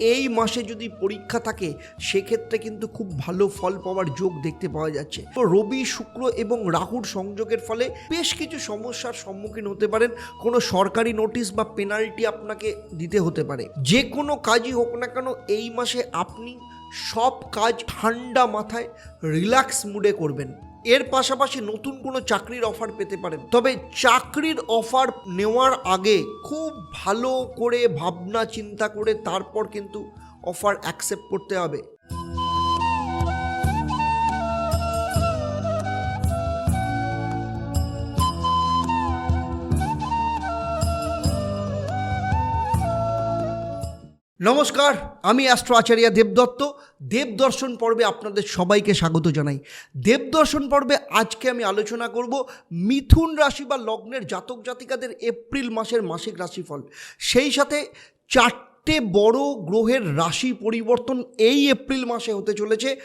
এই মাসে যদি পরীক্ষা থাকে, সেক্ষেত্রে কিন্তু খুব ভালো ফল পাওয়ার যোগ দেখতে পাওয়া যাচ্ছে। তো রবি, শুক্র এবং রাহুর সংযোগের ফলে বেশ কিছু সমস্যার সম্মুখীন হতে পারেন। কোনো সরকারি নোটিশ বা পেনাল্টি আপনাকে দিতে হতে পারে। যে কোনো কাজই হোক না কেন, এই মাসে আপনি সব কাজ ঠান্ডা মাথায়, রিল্যাক্স মুডে করবেন। এর পাশাপাশি নতুন কোনো চাকরির অফার পেতে পারেন। তবে চাকরির অফার নেওয়ার আগে খুব ভালো করে ভাবনা চিন্তা করে তারপর কিন্তু অফার অ্যাকসেপ্ট করতে হবে। নমস্কার, আমি অ্যাস্ট্রো আচার্য দেবদত্ত। দেবদর্শন পর্বে আপনাদের সবাইকে স্বাগত জানাই। দেবদর্শন পর্বে আজকে আমি আলোচনা করব মিথুন রাশি বা লগ্নের জাতক জাতিকাদের এপ্রিল মাসের মাসিক রাশিফল। সেই সাথে চারটে বড় গ্রহের রাশি পরিবর্তন এই এপ্রিল মাসে হতে চলেছে।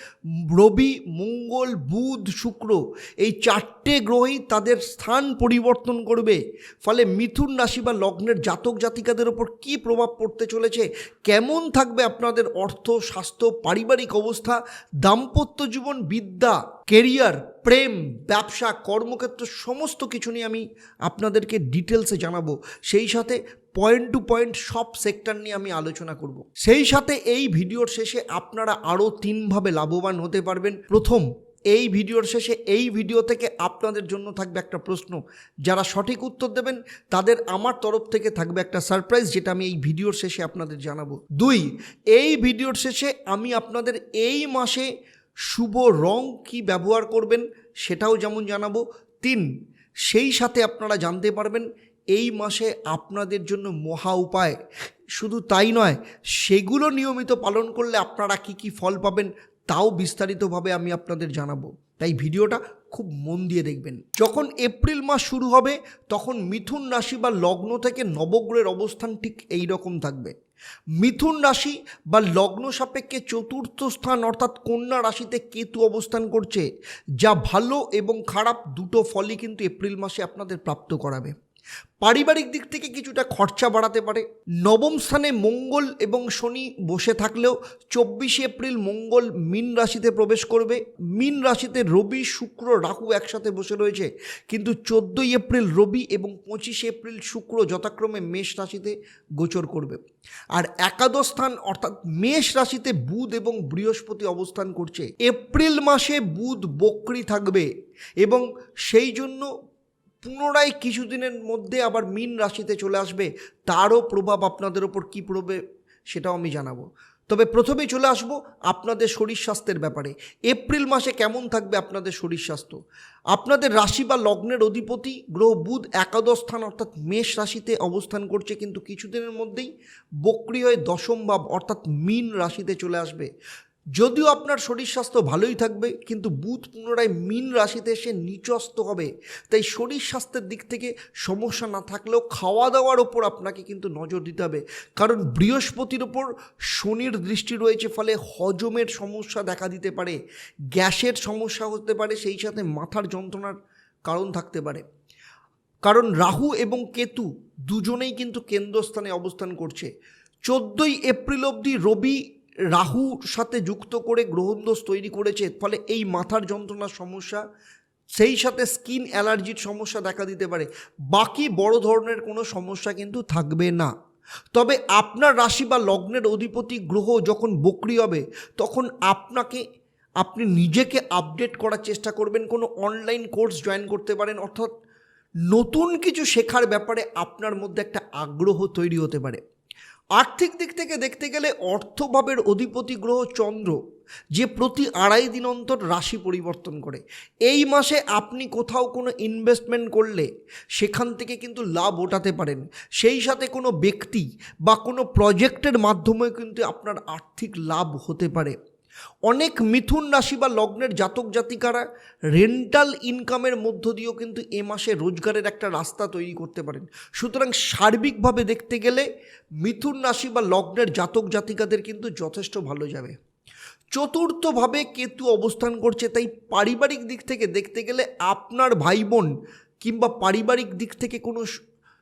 রবি, মঙ্গল, বুধ, শুক্র এই চারটে গ্রহই তাদের স্থান পরিবর্তন করবে। ফলে মিথুন রাশি বা লগ্নের জাতক জাতিকাদের ওপর কী প্রভাব পড়তে চলেছে? কেমন থাকবে আপনাদের অর্থ, স্বাস্থ্য, পারিবারিক অবস্থা, দাম্পত্য জীবন, বিদ্যা, কেরিয়ার, প্রেম, ব্যবসা, কর্মক্ষেত্র, সমস্ত কিছু নিয়ে আমি আপনাদেরকে ডিটেলসে জানাব। সেই সাথে পয়েন্ট টু পয়েন্ট সব সেক্টর নিয়ে আমি আলোচনা করব। সেই সাথে এই ভিডিওর শেষে আপনারা আরও তিনভাবে লাভবান হতে পারবেন। প্রথম, এই ভিডিওর শেষে এই ভিডিও থেকে আপনাদের জন্য থাকবে একটা প্রশ্ন। যারা সঠিক উত্তর দেবেন, তাদের আমার তরফ থেকে থাকবে একটা সারপ্রাইজ যেটা আমি এই ভিডিওর শেষে আপনাদের জানাব। দুই, এই ভিডিওর শেষে আমি আপনাদের এই মাসে শুভ রং কি ব্যবহার করবেন সেটাও যেমন জানাব। তিন, সেই সাথে আপনারা জানতে পারবেন এই মাসে আপনাদের জন্য মহা উপায়। শুধু তাই নয়, সেগুলো নিয়মিত পালন করলে আপনারা কি কি ফল পাবেন তাও বিস্তারিতভাবে আমি আপনাদের জানাব। তাই ভিডিওটা খুব মন দিয়ে দেখবেন। যখন এপ্রিল মাস শুরু হবে, তখন মিথুন রাশি বা লগ্ন থেকে নবগ্রহের অবস্থান ঠিক এই রকম থাকবে। মিথুন রাশি বা লগ্ন সাপেক্ষে চতুর্থ স্থান অর্থাৎ কন্যা রাশিতে কেতু অবস্থান করছে, যা ভালো এবং খারাপ দুটো ফলই কিন্তু এপ্রিল মাসে আপনাদের প্রাপ্ত করাবে। পারিবারিক দিক থেকে কিছুটা খরচা বাড়াতে পারে। নবম স্থানে মঙ্গল এবং শনি বসে থাকলেও চব্বিশে এপ্রিল মঙ্গল মিন রাশিতে প্রবেশ করবে। মিন রাশিতে রবি, শুক্র, রাহু একসাথে বসে রয়েছে। কিন্তু চোদ্দোই এপ্রিল রবি এবং পঁচিশে এপ্রিল শুক্র যথাক্রমে মেষ রাশিতে গোচর করবে। আর একাদশ স্থান অর্থাৎ মেষ রাশিতে বুধ এবং বৃহস্পতি অবস্থান করছে। এপ্রিল মাসে বুধ বক্রি থাকবে এবং সেই জন্য পুনরায় কিছুদিনের মধ্যে আবার মিন রাশিতে চলে আসবে, তারও প্রভাব আপনাদের ওপর কী পড়বে সেটাও আমি জানাব। তবে প্রথমেই চলে আসব আপনাদের শরীর স্বাস্থ্যের ব্যাপারে। এপ্রিল মাসে কেমন থাকবে আপনাদের শরীর স্বাস্থ্য? আপনাদের রাশি বা লগ্নের অধিপতি, গ্রহ, বুধ, একাদশ স্থান অর্থাৎ মেষ রাশিতে অবস্থান করছে কিন্তু কিছুদিনের মধ্যেই বক্রি হয়ে দশম ভাব অর্থাৎ মিন রাশিতে চলে আসবে। যদিও আপনার শরীর স্বাস্থ্য ভালোই থাকবে, কিন্তু বুধ পুনরায় মিন রাশিতে এসে নিচস্ত হবে। তাই শরীর স্বাস্থ্যের দিক থেকে সমস্যা না থাকলেও খাওয়া দাওয়ার ওপর আপনাকে কিন্তু নজর দিতে হবে। কারণ বৃহস্পতির ওপর শনির দৃষ্টি রয়েছে, ফলে হজমের সমস্যা দেখা দিতে পারে, গ্যাসের সমস্যা হতে পারে, সেই সাথে মাথার যন্ত্রণার কারণ থাকতে পারে। কারণ রাহু এবং কেতু দুজনেই কিন্তু কেন্দ্রস্থানে অবস্থান করছে। চোদ্দোই এপ্রিল অবধি রবি রাহুর সাথে যুক্ত করে গ্রহণদোষ তৈরি করেছে ফলে এই মাথার যন্ত্রণার সমস্যা, সেই সাথে স্কিন অ্যালার্জির সমস্যা দেখা দিতে পারে। বাকি বড় ধরনের কোনো সমস্যা কিন্তু থাকবে না। তবে আপনার রাশি বা লগ্নের অধিপতি গ্রহ যখন বক্রি হবে, তখন আপনাকে, আপনি নিজেকে আপডেট করার চেষ্টা করবেন, কোনো অনলাইন কোর্স জয়েন করতে পারেন, অর্থাৎ নতুন কিছু শেখার ব্যাপারে আপনার মধ্যে একটা আগ্রহ তৈরি হতে পারে। আর্থিক দিক থেকে দেখতে গেলে অর্থভাবের অধিপতি গ্রহ চন্দ্র, যে প্রতি আড়াই দিন অন্তর রাশি পরিবর্তন করে। এই মাসে আপনি কোথাও কোনো ইনভেস্টমেন্ট করলে সেখান থেকে কিন্তু লাভ ওঠাতে পারেন। সেই সাথে কোনো ব্যক্তি বা কোনো প্রজেক্টের মাধ্যমে কিন্তু আপনার আর্থিক লাভ হতে পারে। অনেক মিথুন রাশি বা লগ্নের জাতক জাতিকারা রেন্টাল ইনকামের মধ্য দিয়েও কিন্তু এ মাসে রোজগারের একটা রাস্তা তৈরি করতে পারেন। সুতরাং সার্বিকভাবে দেখতে গেলে মিথুন রাশি বা লগ্নের জাতক জাতিকাদের কিন্তু যথেষ্ট ভালো যাবে। চতুর্থভাবে কেতু অবস্থান করছে, তাই পারিবারিক দিক থেকে দেখতে গেলে আপনার ভাই বোন কিংবা পারিবারিক দিক থেকে কোনো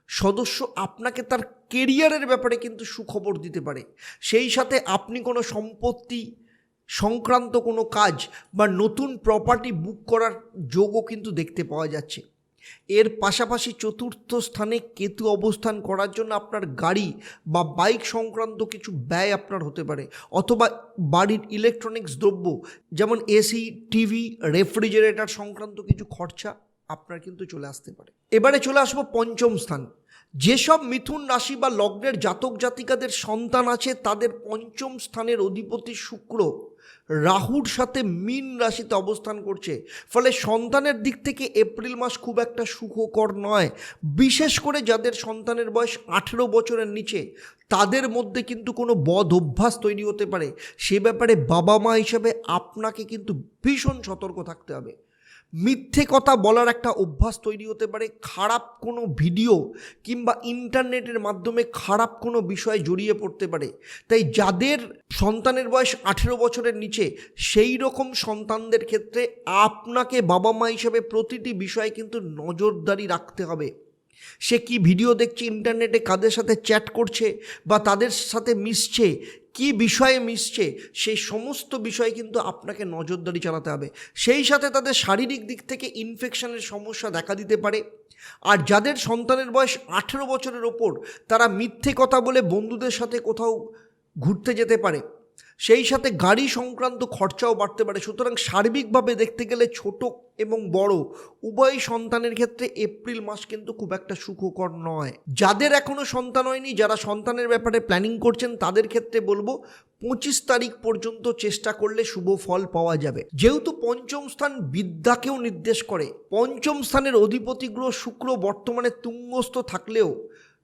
সদস্য আপনাকে তার কেরিয়ারের ব্যাপারে কিন্তু সুখবর দিতে পারে। সেই সাথে আপনি কোনো সম্পত্তি সংক্রান্ত কোনো কাজ বা নতুন প্রপার্টি বুক করার যোগও কিন্তু দেখতে পাওয়া যাচ্ছে। এর পাশাপাশি চতুর্থ স্থানে কেতু অবস্থান করার জন্য আপনার গাড়ি বা বাইক সংক্রান্ত কিছু ব্যয় আপনার হতে পারে, অথবা বাড়ির ইলেকট্রনিক্স দ্রব্য, যেমন এসি টিভি রেফ্রিজারেটর সংক্রান্ত কিছু খরচা আপনার কিন্তু চলে আসতে পারে। এবারে চলে আসব পঞ্চম স্থান। যেসব মিথুন রাশি বা লগ্নের জাতক জাতিকাদের সন্তান আছে, তাদের পঞ্চম স্থানের অধিপতি শুক্র রাহুর সাথে মীন রাশিতে অবস্থান করছে। ফলে সন্তানের দিক থেকে এপ্রিল মাস খুব একটা সুখকর নয়। বিশেষ করে যাদের সন্তানের বয়স আঠেরো বছরের নিচে, তাদের মধ্যে কিন্তু কোনো বদ অভ্যাস তৈরি হতে পারে। সে ব্যাপারে বাবা মা হিসাবে আপনাকে কিন্তু ভীষণ সতর্ক থাকতে হবে। মিথ্যে কথা বলার একটা অভ্যাস তৈরি হতে পারে, খারাপ কোনো ভিডিও কিংবা ইন্টারনেটের মাধ্যমে খারাপ কোনো বিষয়ে জড়িয়ে পড়তে পারে। তাই যাদের সন্তানের বয়স আঠেরো বছরের নিচে, সেই রকম সন্তানদের ক্ষেত্রে আপনাকে বাবা মা হিসেবে প্রতিটি বিষয়ে কিন্তু নজরদারি রাখতে হবে। সে কি ভিডিও দেখছে, ইন্টারনেটে কাদের সাথে চ্যাট করছে বা তাদের সাথে মিশছে কি বিষয়ে মিশছে, সেই সমস্ত বিষয়ে কিন্তু আপনাকে নজরদারি চালাতে হবে। সেই সাথে তাদের শারীরিক দিক থেকে ইনফেকশনের সমস্যা দেখা দিতে পারে। আর যাদের সন্তানের বয়স আঠেরো বছরের ওপর, তারা মিথ্যে কথা বলে বন্ধুদের সাথে কোথাও ঘুরতে যেতে পারে। সেই সাথে গাড়ি সংক্রান্ত খরচাও বাড়তে পারে। সুতরাং সার্বিকভাবে দেখতে গেলে ছোট এবং বড় উভয় সন্তানের ক্ষেত্রে এপ্রিল মাস কিন্তু খুব একটা সুখকর নয়। যাদের এখনও সন্তান হয়নি, যারা সন্তানের ব্যাপারে প্ল্যানিং করছেন, তাদের ক্ষেত্রে বলব পঁচিশ তারিখ পর্যন্ত চেষ্টা করলে শুভ ফল পাওয়া যাবে। যেহেতু পঞ্চম স্থান বিদ্যাকেও নির্দেশ করে, পঞ্চম স্থানের অধিপতি গ্রহ শুক্র বর্তমানে তুঙ্গস্থ থাকলেও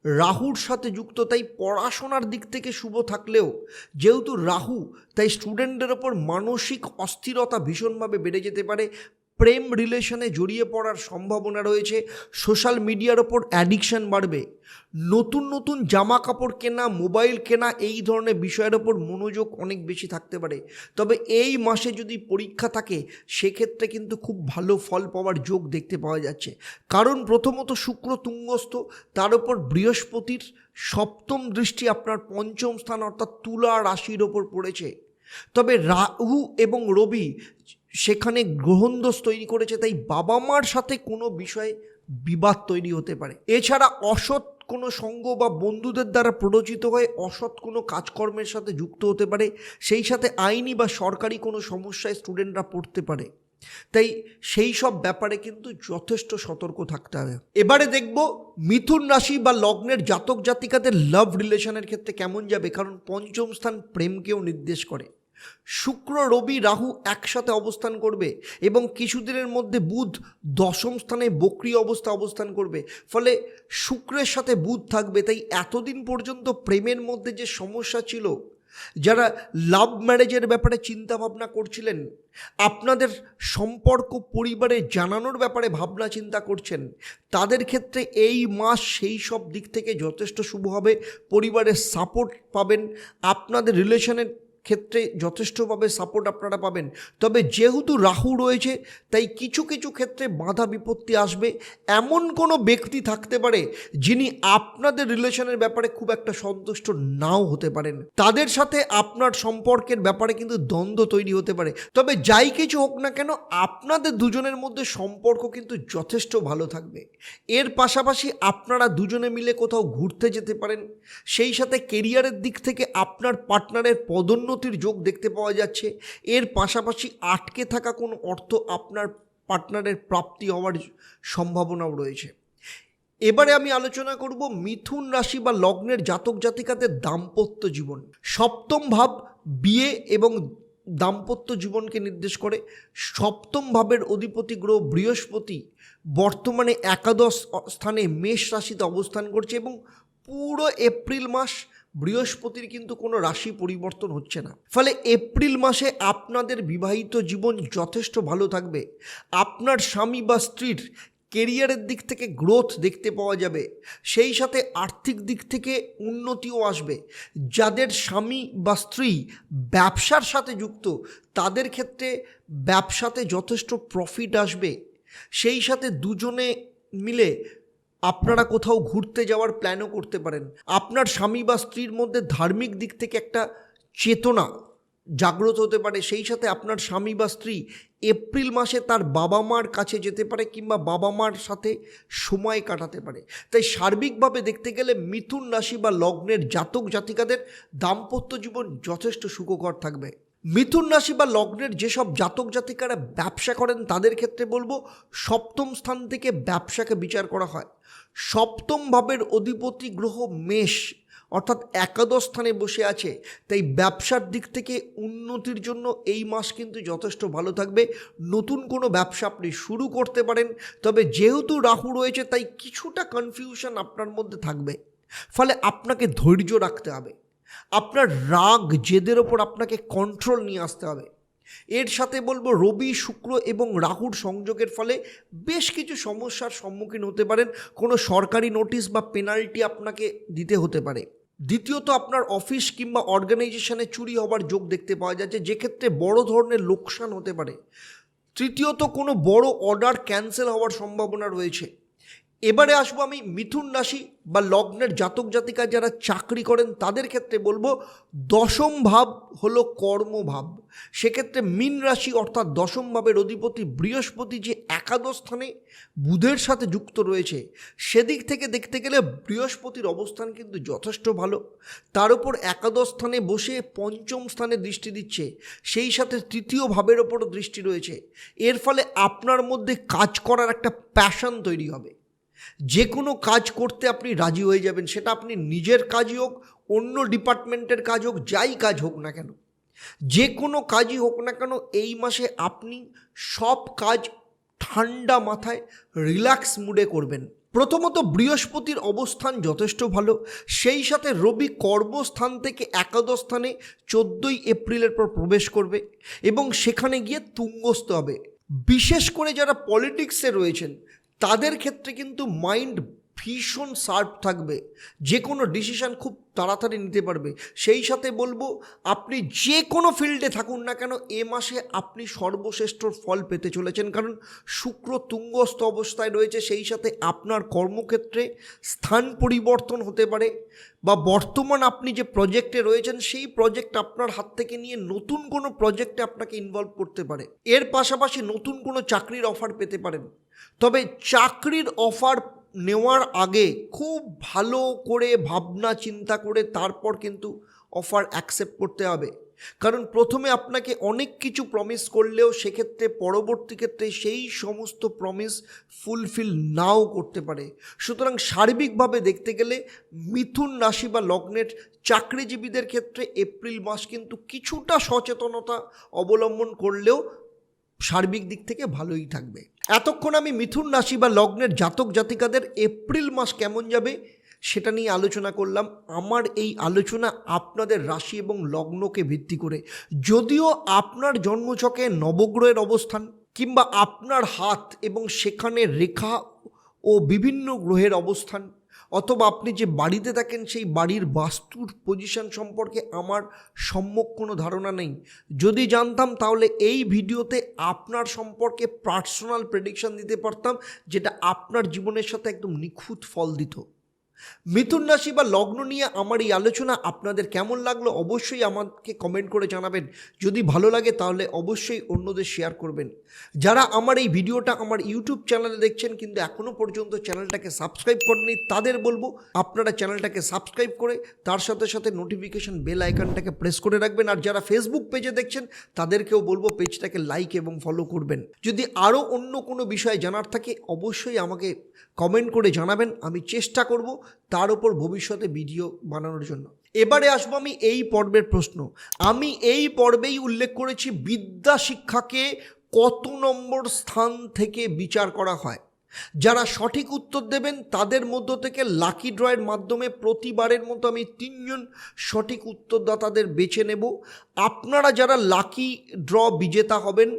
রাহুর সাথে যুক্ত, তাই পড়াশোনার দিক থেকে শুভ থাকলেও, যেহেতু রাহু, তাই স্টুডেন্টদের ওপর মানসিক অস্থিরতা ভীষণভাবে বেড়ে যেতে পারে। প্রেম রিলেশনে জড়িয়ে পড়ার সম্ভাবনা রয়েছে, সোশ্যাল মিডিয়ার ওপর অ্যাডিকশান বাড়বে। নতুন নতুন জামা কাপড় কেনা মোবাইল কেনা, এই ধরনের বিষয়ের ওপর মনোযোগ অনেক বেশি থাকতে পারে। তবে এই মাসে যদি পরীক্ষা থাকে, সেক্ষেত্রে কিন্তু খুব ভালো ফল পাওয়ার যোগ দেখতে পাওয়া যাচ্ছে। কারণ প্রথমত শুক্র তুঙ্গস্থ, তার উপর বৃহস্পতির সপ্তম দৃষ্টি আপনার পঞ্চম স্থান অর্থাৎ তুলা রাশির ওপর পড়েছে। তবে রাহু এবং রবি সেখানে গ্রহণদোষ তৈরি করেছে, তাই বাবা মার সাথে কোনো বিষয়ে বিবাদ তৈরি হতে পারে। এছাড়া অসৎ কোনো সঙ্গ বা বন্ধুদের দ্বারা প্ররোচিত হয়ে অসৎ কোনো কাজকর্মের সাথে যুক্ত হতে পারে, সেই সাথে আইনি বা সরকারি কোনো সমস্যায় স্টুডেন্টরা পড়তে পারে। তাই সেই সব ব্যাপারে কিন্তু যথেষ্ট সতর্ক থাকতে হবে। এবারে দেখব মিথুন রাশি বা লগ্নের জাতক জাতিকাদের লাভ রিলেশনের ক্ষেত্রে কেমন যাবে, কারণ পঞ্চম স্থান প্রেমকেও নির্দেশ করে। শুক্র, রবি, রাহু একসাথে অবস্থান করবে এবং কিছুদিনের মধ্যে বুধ দশম স্থানে বক্রি অবস্থা অবস্থান করবে। ফলে শুক্রের সাথে বুধ থাকবে, তাই এতদিন পর্যন্ত প্রেমের মধ্যে যে সমস্যা ছিল, যারা লাভ ম্যারেজের ব্যাপারে চিন্তা ভাবনা করছিলেন, আপনাদের সম্পর্ক পরিবারে জানানোর ব্যাপারে ভাবনা চিন্তা করছেন, তাদের ক্ষেত্রে এই মাস সেই সব দিক থেকে যথেষ্ট শুভ হবে। পরিবারের সাপোর্ট পাবেন, আপনাদের রিলেশনের ক্ষেত্রে যথেষ্টভাবে সাপোর্ট আপনারা পাবেন। তবে যেহেতু রাহু রয়েছে, তাই কিছু কিছু ক্ষেত্রে বাধা বিপত্তি আসবে। এমন কোনো ব্যক্তি থাকতে পারে, যিনি আপনাদের রিলেশনের ব্যাপারে খুব একটা সন্তুষ্ট নাও হতে পারেন। তাদের সাথে আপনার সম্পর্কের ব্যাপারে কিন্তু দ্বন্দ্ব তৈরি হতে পারে। তবে যাই কিছু হোক না কেন, আপনাদের দুজনের মধ্যে সম্পর্ক কিন্তু যথেষ্ট ভালো থাকবে। এর পাশাপাশি আপনারা দুজনে মিলে কোথাও ঘুরতে যেতে পারেন। সেই সাথে কেরিয়ারের দিক থেকে আপনার পার্টনারের পদোন্নতির যোগ দেখতে পাওয়া যাচ্ছে। এর পাশাপাশি আটকে থাকা কোনো অর্থ আপনার পার্টনারের প্রাপ্তি হওয়ার সম্ভাবনাও রয়েছে। এবারে আমি আলোচনা করব মিথুন রাশি বা লগ্নের জাতক জাতিকাদের দাম্পত্য জীবন। সপ্তম ভাব বিয়ে এবং দাম্পত্য জীবনকে নির্দেশ করে। সপ্তম ভাবের অধিপতি গ্রহ বৃহস্পতি বর্তমানে একাদশ স্থানে মেষ রাশিতে অবস্থান করছে এবং পুরো এপ্রিল মাস বৃহস্পতির কিন্তু কোনো রাশি পরিবর্তন হচ্ছে না। ফলে এপ্রিল মাসে আপনাদের বিবাহিত জীবন যথেষ্ট ভালো থাকবে। আপনার স্বামী বা স্ত্রীর কেরিয়ারের দিক থেকে গ্রোথ দেখতে পাওয়া যাবে। সেই সাথে আর্থিক দিক থেকে উন্নতিও আসবে। যাদের স্বামী বা স্ত্রী ব্যবসার সাথে যুক্ত, তাদের ক্ষেত্রে ব্যবসাতে যথেষ্ট প্রফিট আসবে। সেই সাথে দুজনে মিলে আপনারা কোথাও ঘুরতে যাওয়ার প্ল্যানও করতে পারেন। আপনার স্বামী বা স্ত্রীর মধ্যে ধার্মিক দিক থেকে একটা চেতনা জাগ্রত হতে পারে। সেই সাথে আপনার স্বামী বা স্ত্রী এপ্রিল মাসে তার বাবা মার কাছে যেতে পারে কিংবা বাবা মার সাথে সময় কাটাতে পারে। তাই সার্বিকভাবে দেখতে গেলে মিথুন রাশি বা লগ্নের জাতক জাতিকাদের দাম্পত্য জীবন যথেষ্ট সুখকর থাকবে। মিথুন রাশি বা লগ্নের যেসব জাতক জাতিকারা ব্যবসা করেন, তাদের ক্ষেত্রে বলব সপ্তম স্থান থেকে ব্যবসাকে বিচার করা হয়। সপ্তম ভাবের অধিপতি গ্রহ মেষ, অর্থাৎ একাদশ স্থানে বসে আছে। তাই ব্যবসার দিক থেকে উন্নতির জন্য এই মাস কিন্তু যথেষ্ট ভালো থাকবে। নতুন কোনো ব্যবসা আপনি শুরু করতে পারেন, তবে যেহেতু রাহু রয়েছে, তাই কিছুটা কনফিউশন আপনার মধ্যে থাকবে। ফলে আপনাকে ধৈর্য রাখতে হবে। আপনার রাগ জেদের ওপর আপনাকে কন্ট্রোল নিয়ে আসতে হবে। এর সাথে বলব, রবি, শুক্র এবং রাহুর সংযোগের ফলে বেশ কিছু সমস্যার সম্মুখীন হতে পারেন। কোনো সরকারি নোটিশ বা পেনাল্টি আপনাকে দিতে হতে পারে। দ্বিতীয়ত, আপনার অফিস কিংবা অর্গানাইজেশনে চুরি হবার যোগ দেখতে পাওয়া যাচ্ছে যেক্ষেত্রে বড় ধরনের লোকসান হতে পারে। তৃতীয়ত, কোনো বড় অর্ডার ক্যান্সেল হওয়ার সম্ভাবনা রয়েছে। এবারে আসব আমি মিথুন রাশি বা লগ্নের জাতক জাতিকা যারা চাকরি করেন, তাদের ক্ষেত্রে বলব দশম ভাব হলো কর্মভাব। সেক্ষেত্রে মীন রাশি অর্থাৎ দশম ভাবের অধিপতি বৃহস্পতি যে একাদশ স্থানে বুধের সাথে যুক্ত রয়েছে, সেদিক থেকে দেখতে গেলে বৃহস্পতির অবস্থান কিন্তু যথেষ্ট ভালো। তার উপর একাদশ স্থানে বসে পঞ্চম স্থানে দৃষ্টি দিচ্ছে, সেই সাথে তৃতীয় ভাবের ওপরও দৃষ্টি রয়েছে। এর ফলে আপনার মধ্যে কাজ করার একটা প্যাশন তৈরি হবে। যে কোনো কাজ করতে আপনি রাজি হয়ে যাবেন, সেটা আপনি নিজের কাজই হোক, অন্য ডিপার্টমেন্টের কাজ হোক, যাই কাজ হোক না কেন। যে কোনো কাজই হোক না কেন, এই মাসে আপনি সব কাজ ঠান্ডা মাথায় রিল্যাক্স মুডে করবেন। প্রথমত বৃহস্পতির অবস্থান যথেষ্ট ভালো, সেই সাথে রবি কর্মস্থান থেকে একাদশ স্থানে চোদ্দোই এপ্রিলের পর প্রবেশ করবে এবং সেখানে গিয়ে তুঙ্গস্থ হবে। বিশেষ করে যারা পলিটিক্সে রয়েছেন তাদের ক্ষেত্রে কিন্তু মাইন্ড ভীষণ শার্প থাকবে। যে কোনো ডিসিশান খুব তাড়াতাড়ি নিতে পারবে। সেই সাথে বলব, আপনি যে কোনো ফিল্ডে থাকুন না কেন, এ মাসে আপনি সর্বশ্রেষ্ঠ ফল পেতে চলেছেন। কারণ শুক্র তুঙ্গস্থ অবস্থায় রয়েছে, সেই সাথে আপনার কর্মক্ষেত্রে স্থান পরিবর্তন হতে পারে বা বর্তমান আপনি যে প্রজেক্টে রয়েছেন, সেই প্রজেক্ট আপনার হাত থেকে নিয়ে নতুন কোনো প্রজেক্টে আপনাকে ইনভলভ করতে পারে। এর পাশাপাশি নতুন কোনো চাকরির অফার পেতে পারেন। তবে চাকরির অফার নেওয়ার আগে খুব ভালো করে ভাবনা চিন্তা করে তারপর কিন্তু অফার অ্যাকসেপ্ট করতে হবে। কারণ প্রথমে আপনাকে অনেক কিছু প্রমিস করলেও সেক্ষেত্রে পরবর্তী ক্ষেত্রে সেই সমস্ত প্রমিস ফুলফিল নাও করতে পারে। সুতরাং সার্বিকভাবে দেখতে গেলে মিথুন রাশি বা লগ্নের চাকরিজীবীদের ক্ষেত্রে এপ্রিল মাস কিন্তু কিছুটা সচেতনতা অবলম্বন করলেও সার্বিক দিক থেকে ভালোই থাকবে। এতক্ষণ আমি মিথুন রাশি বা লগ্নের জাতক জাতিকাদের এপ্রিল মাস কেমন যাবে সেটা নিয়ে আলোচনা করলাম। আমার এই আলোচনা আপনাদের রাশি এবং লগ্নকে ভিত্তি করে। যদিও আপনার জন্মছকে নবগ্রহের অবস্থান কিংবা আপনার হাত এবং সেখানে রেখা ও বিভিন্ন গ্রহের অবস্থান অথবা আপনি যে বাড়িতে থাকেন, সেই বাড়ির বাস্তুর পজিশন সম্পর্কে আমার সম্যক কোনো ধারণা নেই। যদি জানতাম, তাহলে এই ভিডিওতে আপনার সম্পর্কে পার্সোনাল প্রেডিকশান দিতে পারতাম, যেটা আপনার জীবনের সাথে একদম নিখুঁত ফল দিত। মিথুন রাশি বা লগ্ন নিয়ে আমার এই আলোচনা আপনাদের কেমন লাগল অবশ্যই আমাকে কমেন্ট করে জানাবেন। যদি ভালো লাগে তাহলে অবশ্যই অন্যদের শেয়ার করবেন। যারা আমার এই ভিডিওটা আমার ইউটিউব চ্যানেলে দেখছেন কিন্তু এখনও পর্যন্ত চ্যানেলটাকে সাবস্ক্রাইব করেনি তাদের বলব আপনারা চ্যানেলটাকে সাবস্ক্রাইব করে তার সাথে সাথে নোটিফিকেশন বেল আইকনটাকে প্রেস করে রাখবেন। আর যারা ফেসবুক পেজে দেখছেন, তাদেরকেও বলব পেজটাকে লাইক এবং ফলো করবেন। যদি আরও অন্য কোনো বিষয় জানার থাকে, অবশ্যই আমাকে কমেন্ট করে জানাবেন। আমি চেষ্টা করব তার উপর ভবিষ্যতে ভিডিও বানানোর জন্য। এবারে আসব আমি এই পর্বের প্রশ্ন। আমি এই পর্বেই উল্লেখ করেছি বিদ্যা শিক্ষাকে কত নম্বর স্থান থেকে বিচার করা হয়। যারা সঠিক উত্তর দেবেন, তাদের মধ্য থেকে লাকি ড্রয়ের মাধ্যমে প্রতিবারের মতো আমি তিনজন সঠিক উত্তরদাতাদের বেছে নেব। আপনারা যারা লাকি ড্র বিজেতা হবেন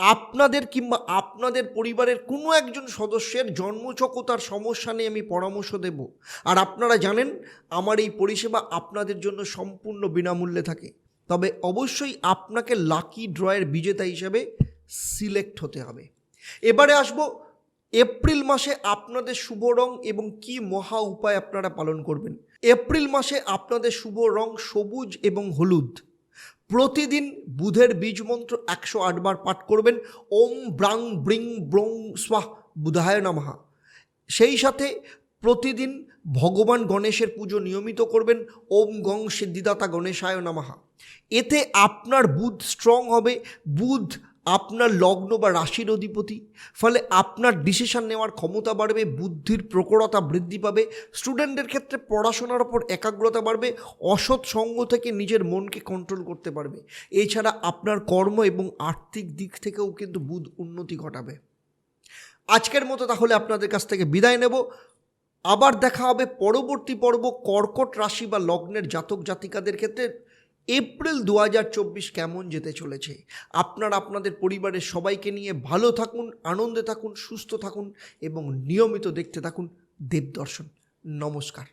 আপনাদের কিংবা আপনাদের পরিবারের কোনো একজন সদস্যের জন্মছক ও তার সমস্যা নিয়ে আমি পরামর্শ দেব। আর আপনারা জানেন, আমার এই পরিষেবা আপনাদের জন্য সম্পূর্ণ বিনামূল্যে থাকে। তবে অবশ্যই আপনাকে লাকি ড্রয়ের বিজেতা হিসেবে সিলেক্ট হতে হবে। এবারে আসব, এপ্রিল মাসে আপনাদের শুভ রং এবং কি মহা উপায় আপনারা পালন করবেন। এপ্রিল মাসে আপনাদের শুভ রং সবুজ এবং হলুদ। প্রতিদিন বুধের বীজ মন্ত্র একশো আটবার পাঠ করবেন। ওম ব্রাং ব্রিং ব্রং স্বাহ বুধায় নামহা সেই সাথে প্রতিদিন ভগবান গণেশের পুজো নিয়মিত করবেন। ওম গং সিদ্ধিদাতা গণেশায় নামাহা এতে আপনার বুধ স্ট্রং হবে। বুধ আপনার লগ্ন বা রাশির অধিপতি, ফলে আপনার ডিসিশন নেওয়ার ক্ষমতা বাড়বে, বুদ্ধির প্রকরতা বৃদ্ধি পাবে স্টুডেন্টদের ক্ষেত্রে পড়াশোনার ওপর একাগ্রতা বাড়বে, অসৎ সঙ্গ থেকে নিজের মনকে কন্ট্রোল করতে পারবে। এছাড়া আপনার কর্ম এবং আর্থিক দিক থেকেও কিন্তু বুধ উন্নতি ঘটাবে। আজকের মতো তাহলে আপনাদের কাছ থেকে বিদায় নেব। আবার দেখা হবে পরবর্তী পর্ব কর্কট রাশি বা লগ্নের জাতক জাতিকাদের ক্ষেত্রে। এপ্রিল দু হাজার চব্বিশ কেমন যেতে চলেছে? আপনার, আপনাদের পরিবারের সবাইকে নিয়ে ভালো থাকুন, আনন্দে থাকুন, সুস্থ থাকুন এবং নিয়মিত দেখতে থাকুন দেবদর্শন। নমস্কার।